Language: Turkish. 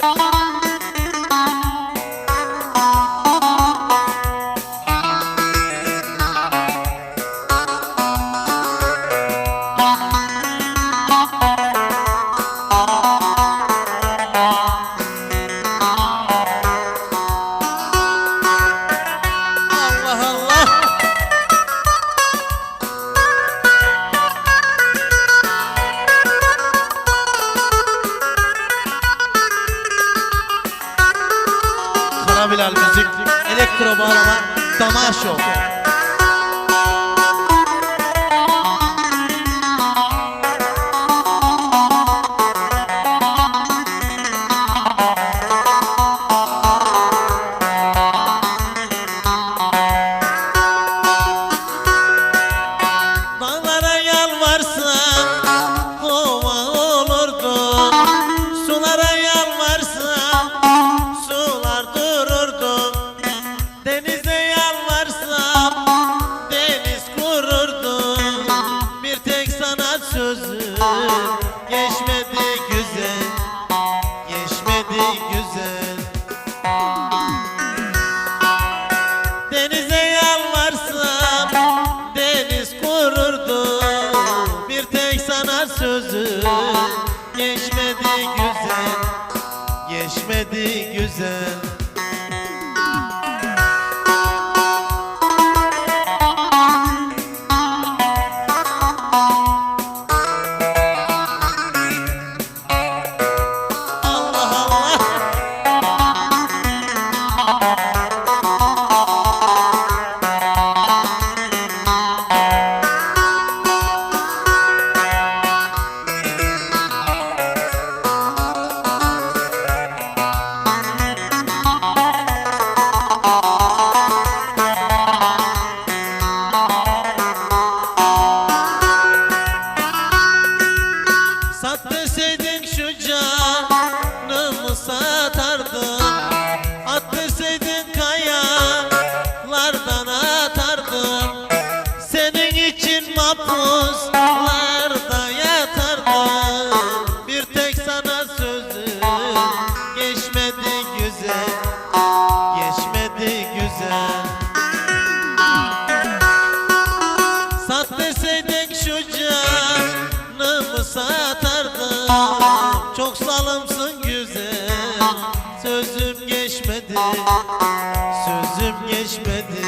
Bye. Bilal müzik, elektro bağlama, damar şov. Kururdu Bir tek sana sözü geçmedi güzel Geçmedi güzel canımı satardım Attırsaydın kayalardan atardım Senin için mahpuslarda yatardım Bir tek sana sözüm geçmedi güzel Geçmedi güzel. Sat şu canımı satardım Sözüm geçmedi.